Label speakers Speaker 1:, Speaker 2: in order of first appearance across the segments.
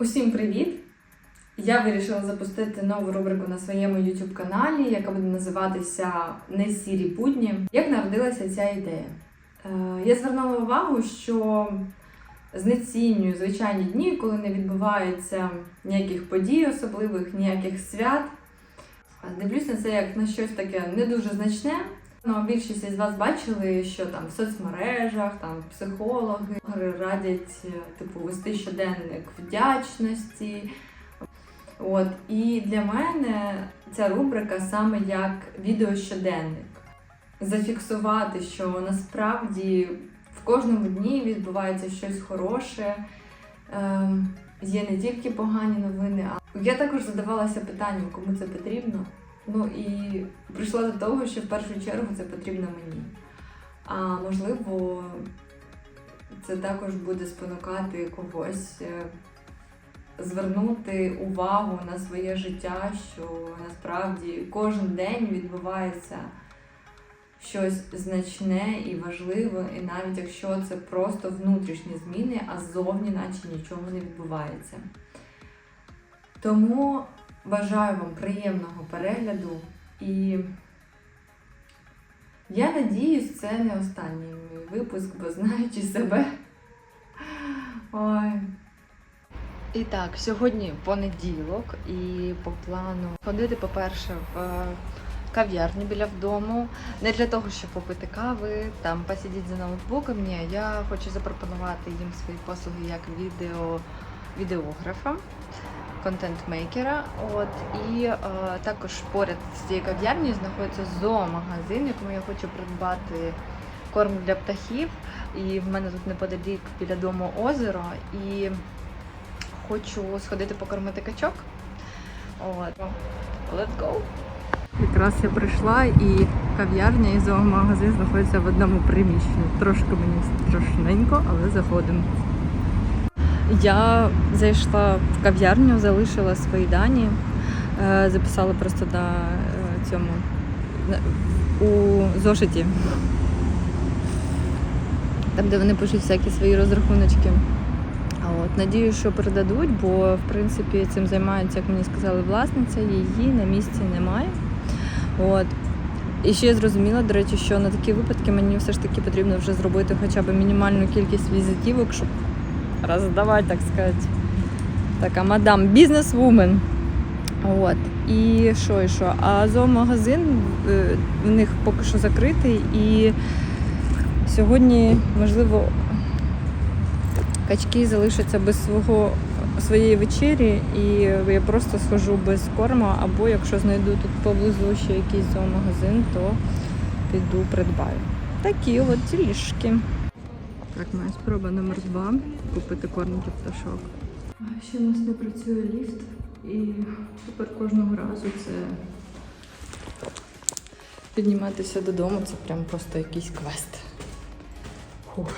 Speaker 1: Усім привіт! Я вирішила запустити нову рубрику на своєму YouTube каналі, яка буде називатися Не сірі будні. Як народилася ця ідея? Е, Я звернула увагу, що знецінюю звичайні дні, коли не відбувається ніяких подій особливих, ніяких свят. Дивлюсь на це як на щось таке не дуже значне. Ну, більшість із вас бачили, що там в соцмережах, там психологи радять е, типу вести щоденник вдячності. От і для мене ця рубрика саме як відеощоденник. Зафіксувати, що насправді в кожному дні відбувається щось хороше. Ем, є не тільки погані новини, а я також задавалася питанням, кому це потрібно. Ну і прийшла до того, що в першу чергу це потрібно мені. А можливо, це також буде спонукати когось е, звернути увагу на своє життя, що насправді кожен день відбувається щось значне і важливе, і навіть якщо це просто внутрішні зміни, а ззовні наче нічого не відбувається. Тому бажаю вам приємного перегляду і я надіюсь, це не останній мій випуск, бо знаючи себе. Ой. І так, сьогодні понеділок, і по плану ходити, по-перше, в кав'ярню біля вдому. Не для того, щоб попити кави, там посидіти за ноутбуком. Ні, я хочу запропонувати їм свої послуги як відео, відеографа, контент-мейкера. От і е, також поряд з цією кав'ярнею знаходиться зоомагазин, якому я хочу придбати корм для птахів. І в мене тут неподалік біля дому озеро. І хочу сходити покормити качок. От. Let's go! Якраз я прийшла і кав'ярня і зоомагазин знаходяться в одному приміщенні. Трошки мені страшненько, але заходимо. Я зайшла в кав'ярню, залишила свої дані, е, записала просто на е, цьому у зошиті. Там, де вони пишуть всякі свої розрахуночки. От, надію, що передадуть, бо в принципі цим займається, як мені сказали, власниця, її на місці немає. От. І ще я зрозуміла, до речі, що на такі випадки мені все ж таки потрібно вже зробити хоча б мінімальну кількість візитівок, щоб роздавати, так сказати. Така мадам бізнес-вумен. От. І що, і що? А зоомагазин в них поки що закритий, і сьогодні, можливо, качки залишаться без свого своєї вечері, і я просто схожу без корму, або якщо знайду тут поблизу ще якийсь зоомагазин, то піду придбаю. Такі от тілішки. Так, моя спроба номер два купити корм для пташок. Ще у нас не працює ліфт, і тепер кожного разу це підніматися додому це прям просто якийсь квест. Фух.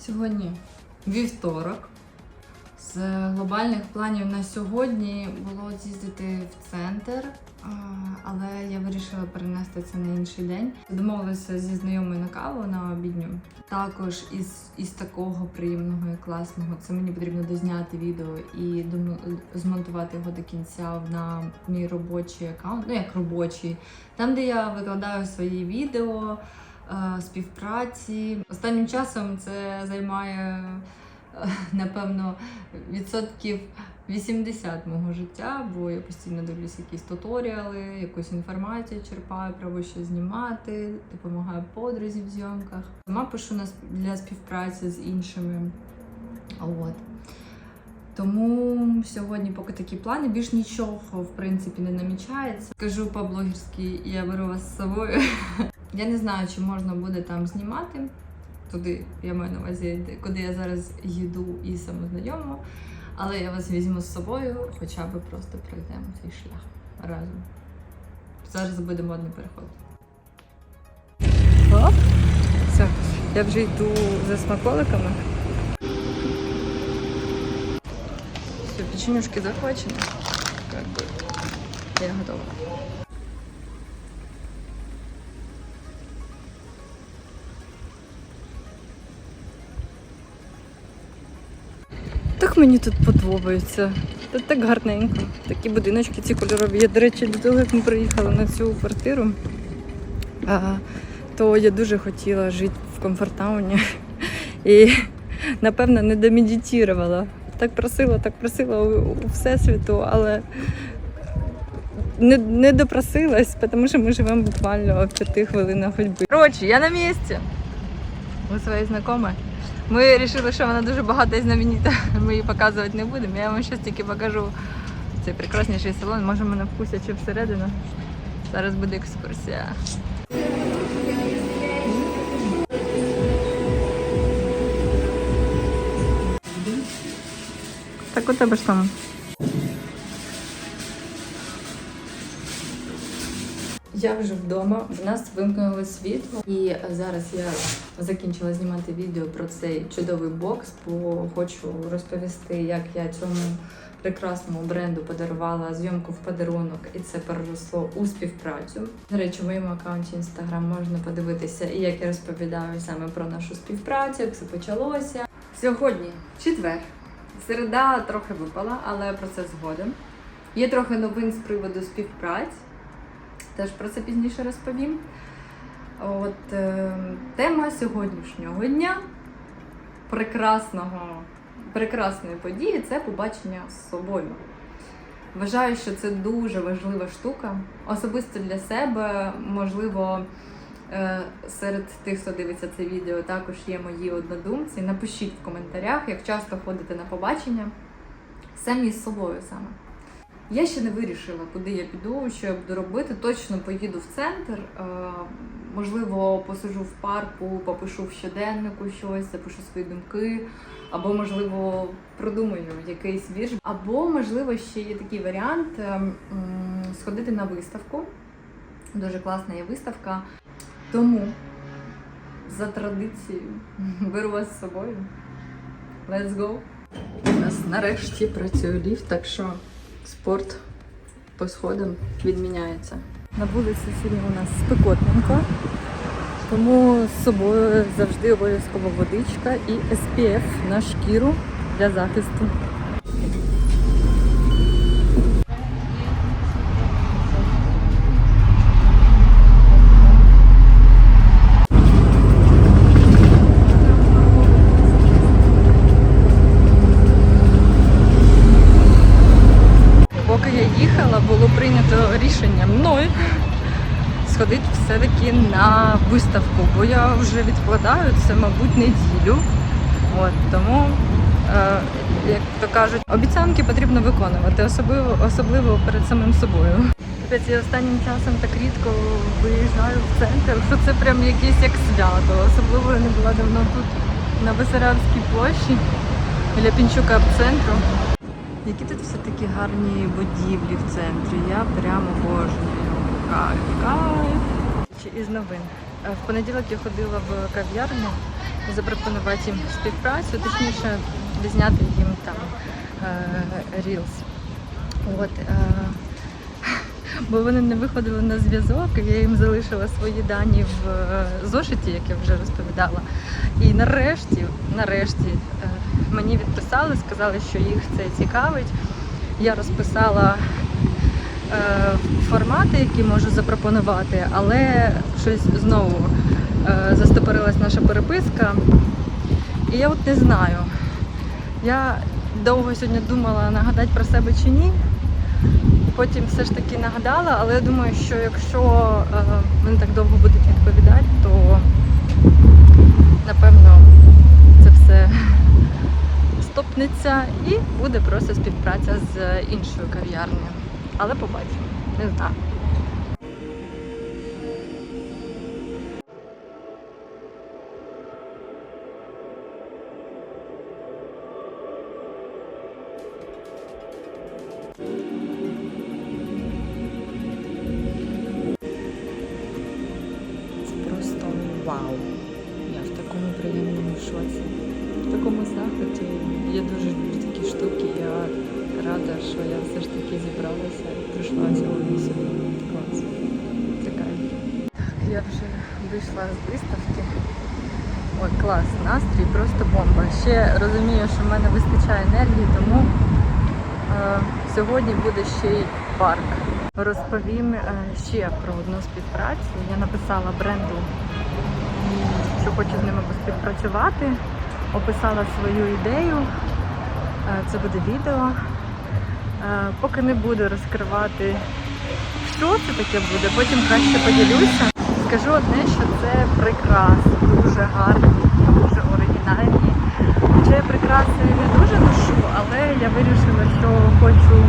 Speaker 1: Сьогодні вівторок. З глобальних планів на сьогодні було з'їздити в центр, але я вирішила перенести це на інший день. Домовилася зі знайомою на каву на обідню. Також із, із такого приємного і класного це мені потрібно дозняти відео і змонтувати його до кінця на мій робочий аккаунт, ну як робочий, там, де я викладаю свої відео е, співпраці. Останнім часом це займає, напевно, відсотків 80 мого життя, бо я постійно дивлюся якісь туторіали, якусь інформацію черпаю, пробую щось знімати, допомагаю подрузі в зйомках. Сама пишу на сп- для співпраці з іншими. От. Тому сьогодні поки такі плани, більш нічого в принципі не намічається. Скажу по-блогерськи, я беру вас з собою. Я не знаю, чи можна буде там знімати. Туди я маю на увазі, куди я зараз їду і самознайомо. Але я вас візьму з собою, хоча б просто пройдемо цей шлях разом. Зараз буде модний переход. Оп. Все, я вже йду за смаколиками. Все, печенюшки захвачені. Я готова.
Speaker 2: Мені тут подобається. Тут так гарненько. Такі будиночки ці кольорові. Я, до речі, до того, як ми приїхали на цю квартиру, то я дуже хотіла жити в комфортауні. І, напевно, не домедитувала. Так просила, так просила у, Всесвіту, але не, не допросилась, тому що ми живемо буквально в п'яти хвилинах ходьби. Коротше, я на місці. У своєї знайомої. Ми вирішили, що вона дуже багата і знаменита. Ми її показувати не будемо. Я вам щось тільки покажу цей прекрасніший салон. Може мене впустять чи всередину. Зараз буде екскурсія. Так у тебе ж там.
Speaker 1: Я вже вдома, в нас вимкнули світло, і зараз я закінчила знімати відео про цей чудовий бокс, бо хочу розповісти, як я цьому прекрасному бренду подарувала зйомку в подарунок, і це переросло у співпрацю. До речі, в моєму аккаунті Instagram можна подивитися, і як я розповідаю саме про нашу співпрацю, як все почалося. Сьогодні четвер. Середа трохи випала, але про це згодом. Є трохи новин з приводу співпраць. Теж про це пізніше розповім. От е, тема сьогоднішнього дня прекрасного, прекрасної події це побачення з собою. Вважаю, що це дуже важлива штука. Особисто для себе, можливо, е, серед тих, хто дивиться це відео, також є мої однодумці. Напишіть в коментарях, як часто ходите на побачення самі з собою саме. Я ще не вирішила, куди я піду, що я буду робити. Точно поїду в центр. е, Можливо, посижу в парку, попишу в щоденнику щось, запишу свої думки, або, можливо, продумаю якийсь вірш. Або, можливо, ще є такий варіант е, сходити на виставку. Дуже класна є виставка. Тому за традицією беру вас з собою. Let's go! У нас нарешті працює ліфт, так що спорт по сходам відміняється.
Speaker 2: На вулиці сьогодні у нас спекотненько, тому з собою завжди обов'язково водичка і SPF на шкіру для захисту. Поки я їхала, було прийнято рішення мною сходити все-таки на виставку, бо я вже відкладаю це, мабуть, неділю. От, тому, е, як то кажуть, обіцянки потрібно виконувати, особливо, особливо перед самим собою. Капець, я останнім часом так рідко виїжджаю в центр, що це прям якесь як свято. Особливо я не була давно тут, на Бесарабській площі, біля Пінчука в центру. Які тут все такі гарні будівлі в центрі. Я прямо обожнюю. Кайф, кайф. Із новин. Е, В понеділок я ходила в кав'ярню запропонувати їм співпрацю, точніше відзняти їм там е, Reels. От, е, бо вони не виходили на зв'язок, я їм залишила свої дані в зошиті, як я вже розповідала. І нарешті, нарешті мені відписали, сказали, що їх це цікавить. Я розписала формати, які можу запропонувати, але щось знову е, застопорилась наша переписка. І я от не знаю. Я довго сьогодні думала нагадати про себе чи ні. Потім все ж таки нагадала, але я думаю, що якщо е, вони так довго будуть відповідати, то напевно це все стопнеться і буде просто співпраця з іншою кав'ярнею. Але побачимо, не знаю. Вийшла з виставки. Ой, клас, настрій просто бомба. Ще розумію, що в мене вистачає енергії, тому е, сьогодні буде ще й парк. Розповім е, ще про одну співпрацю. Я написала бренду, що хочу з ними поспівпрацювати, описала свою ідею. Е, Це буде відео. Е, Поки не буду розкривати, що це таке буде, потім краще поділюся. Скажу одне, що це прикраси, дуже гарні, дуже оригінальні. Я прикраси не дуже ношу, але я вирішила, що хочу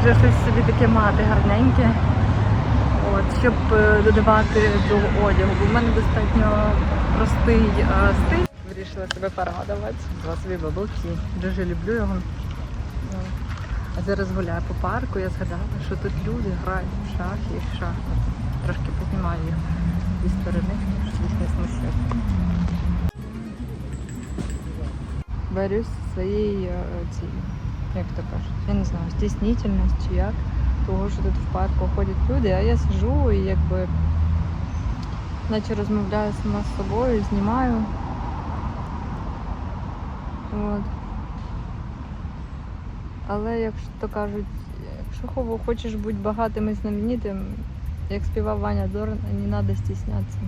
Speaker 2: вже щось собі таке мати гарненьке, от, щоб е, додавати до одягу. Бо в мене достатньо простий е, стиль. Вирішила себе порадувати. Два бабуки. Дуже люблю його. А зараз гуляю по парку, я згадала, що тут люди грають в шахи і в шахмати. Трошки познімаю їх зі сторони, щоб їх не смущати. Борюсь своєю е, цією, як то кажуть, я не знаю, стіснительність чи як. Того, що тут в парку ходять люди, а я сижу і якби наче розмовляю сама з собою, знімаю. От. Але якщо то кажуть, якщо хочеш бути багатим і знаменитим, як співав Ваня Дорн, не треба стіснятися.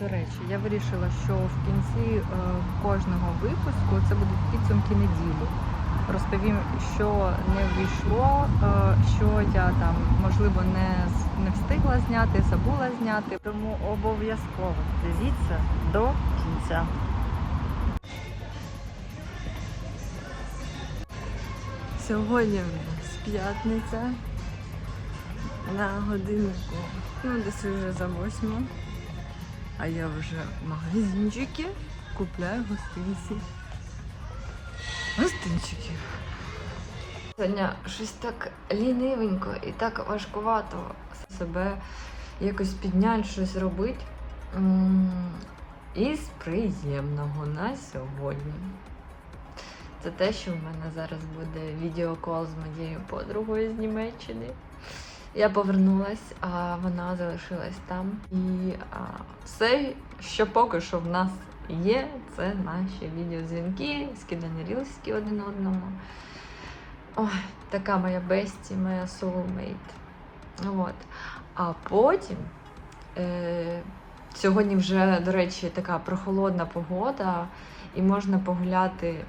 Speaker 2: До речі, я вирішила, що в кінці е, кожного випуску це будуть підсумки неділі. Розповім, що не вийшло, е, що я там можливо не, не встигла зняти, забула зняти. Тому обов'язково дивіться до кінця. Сьогодні в нас п'ятниця на годиннику, ну десь вже за восьму. А я вже в магазинчики купляю гостинці. Гостинчики. Сьогодні щось так лінивенько і так важкувато себе якось підняти, щось робити. М, Із приємного на сьогодні. Це те, що в мене зараз буде відеокол з моєю подругою з Німеччини. Я повернулась, а вона залишилась там. І а, все, що поки що в нас є, це наші відеодзвінки, скидання рілсики один одному. Ой, така моя бесті, моя soulmate. От. А потім. Е, сьогодні вже, до речі, така прохолодна погода, і можна погуляти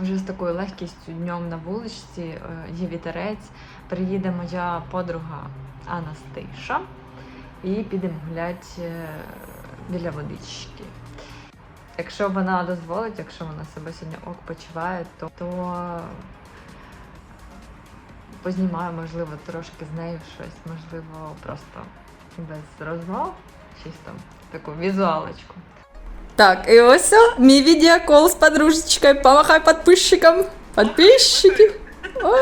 Speaker 2: вже з такою легкістю днем на вуличці, е, є вітерець. Приїде моя подруга Анастиша і підемо гуляти е, біля водички. Якщо вона дозволить, якщо вона себе сьогодні ок почуває, то, то познімаю, можливо, трошки з нею щось, можливо, просто без розмов, чисто таку візуалочку.
Speaker 3: Так, и ось о, мій відеокол з подружечкою. Помахай подписчикам. Подписчики. О.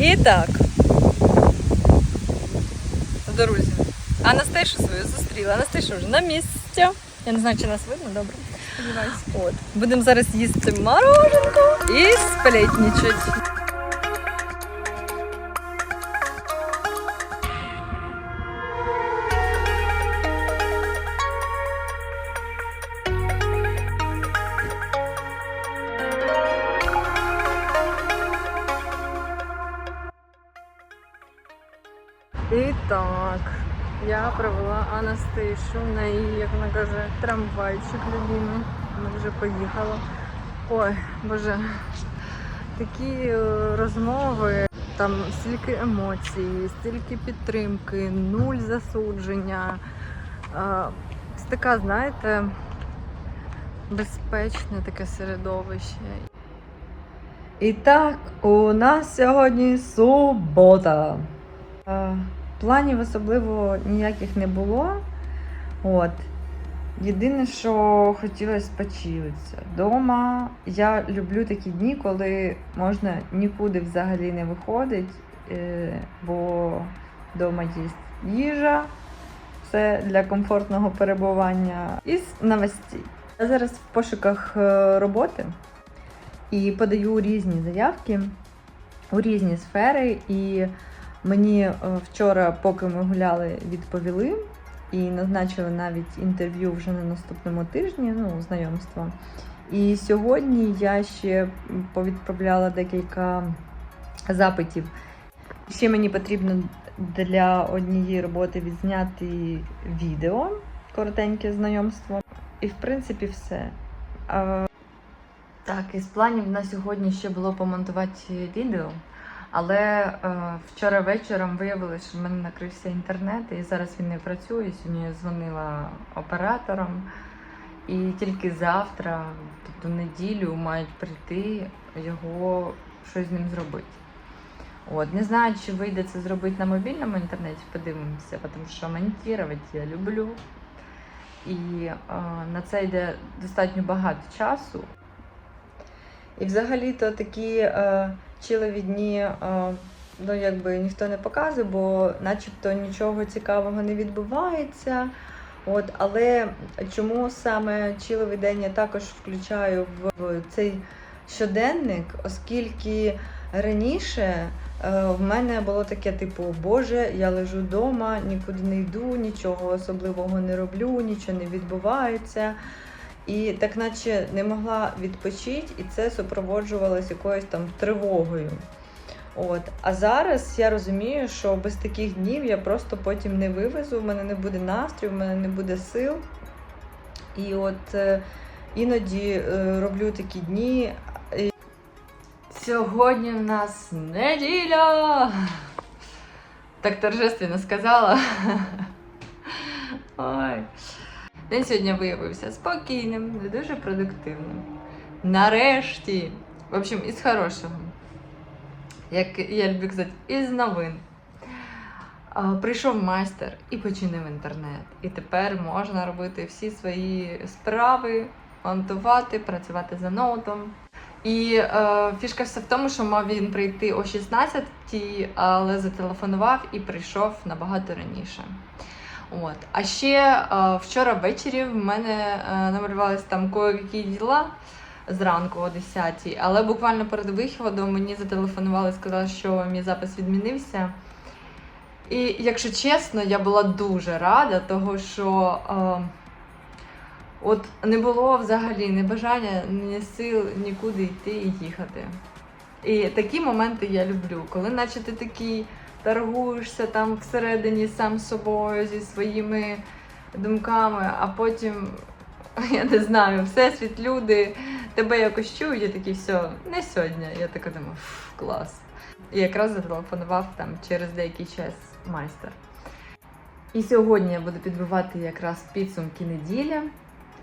Speaker 2: І так. Друзі, Анастейшу свою зустріла. Анастейша вже на місці. Я не знаю, чи нас видно, добре. Сподіваюся. От. Будемо зараз їсти мороженку і сплетнічать. І так, я провела Анастейшу на її, як вона каже, трамвайчик любимий. Вона вже поїхала. Ой, боже, такі е, розмови, там стільки емоцій, стільки підтримки, нуль засудження. Е, Ось така, знаєте, безпечне таке середовище. І так, у нас сьогодні субота. Планів особливо ніяких не було. От. Єдине, що хотілося почилитися. Дома я люблю такі дні, коли можна нікуди взагалі не виходити, е, бо вдома є їжа, це для комфортного перебування, із новостей. Я зараз в пошуках е, роботи і подаю різні заявки у різні сфери. І Мені е, вчора, поки ми гуляли, відповіли, і назначили навіть інтерв'ю вже на наступному тижні, ну, знайомство. І сьогодні я ще повідправляла декілька запитів. Ще мені потрібно для однієї роботи відзняти відео, коротеньке знайомство. І в принципі все. Так, із планів на сьогодні ще було помонтувати відео. Але е, вчора вечором виявилось, що в мене накрився інтернет, і зараз він не працює. Сьогодні я дзвонила операторам, і тільки завтра, тобто неділю, мають прийти його щось з ним зробити. От, не знаю, чи вийде це зробити на мобільному інтернеті, подивимося, тому що монтувати я люблю. І е, на це йде достатньо багато часу. І взагалі-то такі е, чилові дні, е, ну якби ніхто не показує, бо начебто нічого цікавого не відбувається. От, але чому саме чиловий день я також включаю в, в цей щоденник, оскільки раніше е, в мене було таке, типу, Боже, я лежу вдома, нікуди не йду, нічого особливого не роблю, нічого не відбувається. І так наче не могла відпочити, і це супроводжувалося якоюсь там тривогою. От. А зараз я розумію, що без таких днів я просто потім не вивезу, в мене не буде настрою, в мене не буде сил. І от е, іноді е, роблю такі дні. Сьогодні в нас неділя. Так торжественно сказала. Ой. День сьогодні виявився спокійним, не дуже продуктивним. Нарешті, в общем, із хорошого. Як я люблю казати, із новин. Прийшов майстер і починив інтернет. І тепер можна робити всі свої справи, монтувати, працювати за ноутом. І е, фішка все в тому, що мав він прийти о 16 але зателефонував і прийшов набагато раніше. От. А ще е, вчора ввечері в мене е, намалювалися там кое-які діла зранку о 10 але буквально перед виходом мені зателефонували і сказали, що мій запис відмінився. І якщо чесно, я була дуже рада, того що е, от не було взагалі ні бажання, ні сил нікуди йти і їхати. І такі моменти я люблю, коли наче ти такий торгуєшся там всередині сам собою зі своїми думками, а потім, я не знаю, всесвіт, люди тебе якось чують, і такі все, не сьогодні. Я така думаю, «Фу, клас. І якраз зателефонував там через деякий час майстер. І сьогодні я буду підбивати якраз підсумки неділі,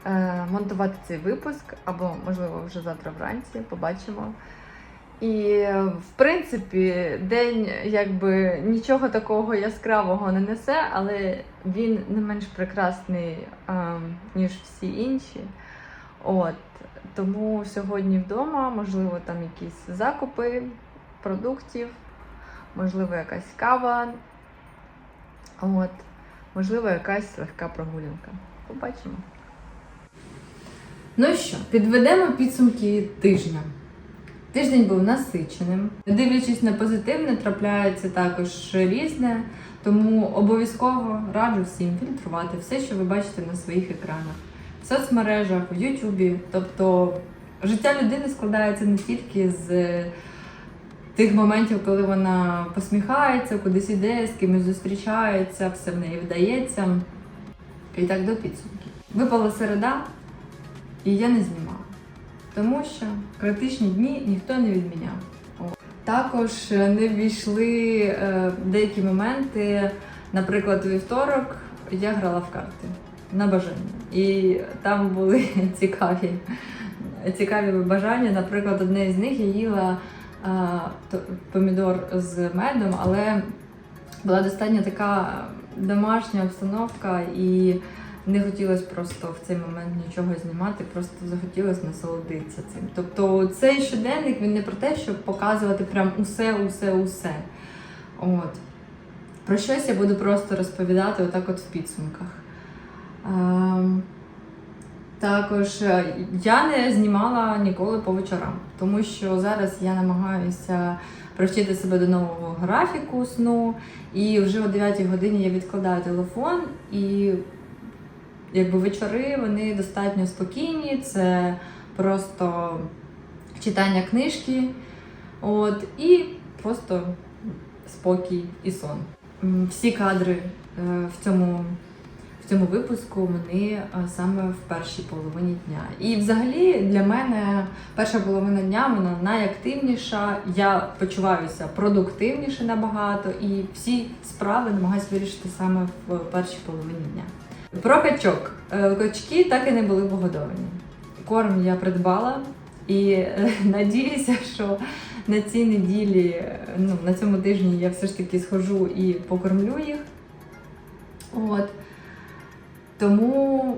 Speaker 2: е, монтувати цей випуск, або, можливо, вже завтра вранці, побачимо. І в принципі, день якби нічого такого яскравого не несе, але він не менш прекрасний, ніж всі інші. От. Тому сьогодні вдома, можливо, там якісь закупи продуктів, можливо, якась кава. От. Можливо, якась легка прогулянка. Побачимо.
Speaker 1: Ну що, підведемо підсумки тижня. Тиждень був насиченим. Дивлячись на позитивне, трапляється також різне, тому обов'язково раджу всім фільтрувати все, що ви бачите на своїх екранах, в соцмережах, в Ютубі. Тобто життя людини складається не тільки з тих моментів, коли вона посміхається, кудись іде, з кимось зустрічається, все в неї вдається. І так до підсумків. Випала середа, і я не знімала. Тому що критичні дні ніхто не відміняв. Також е, не ввійшли е, деякі моменти. Наприклад, у вівторок я грала в карти на бажання. І там були цікаві, цікаві бажання. Наприклад, одне з них я їла е, помідор з медом, але була достатньо така домашня обстановка і не хотілося просто в цей момент нічого знімати, просто захотілося насолодитися цим. Тобто цей щоденник він не про те, щоб показувати прям усе, усе, усе. От. Про щось я буду просто розповідати отак от в підсумках. Ем, Також е, я не знімала ніколи по вечорам, тому що зараз я намагаюся привчити себе до нового графіку сну, і вже о 9 годині я відкладаю телефон, і якби вечори вони достатньо спокійні, це просто читання книжки, от, і просто спокій і сон. Всі кадри е, в цьому в цьому випуску вони е, саме в першій половині дня. І взагалі для мене перша половина дня вона найактивніша. Я почуваюся продуктивніше набагато, і всі справи намагаюся вирішити саме в першій половині дня. Про качок. Е, Качки так і не були погодовані. Корм я придбала і е, надіюся, що на цій неділі, е, ну на цьому тижні я все ж таки схожу і покормлю їх. От. Тому,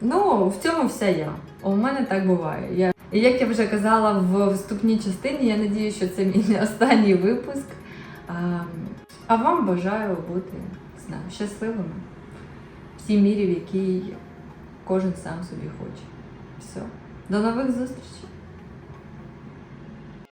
Speaker 1: ну, в цьому вся я. У мене так буває. Я, і як я вже казала в вступній частині, я надію, що це мій не останній випуск. А, а вам бажаю бути не знаю, щасливими в тій мірі, в якій кожен сам собі хоче. Все. До нових зустрічей!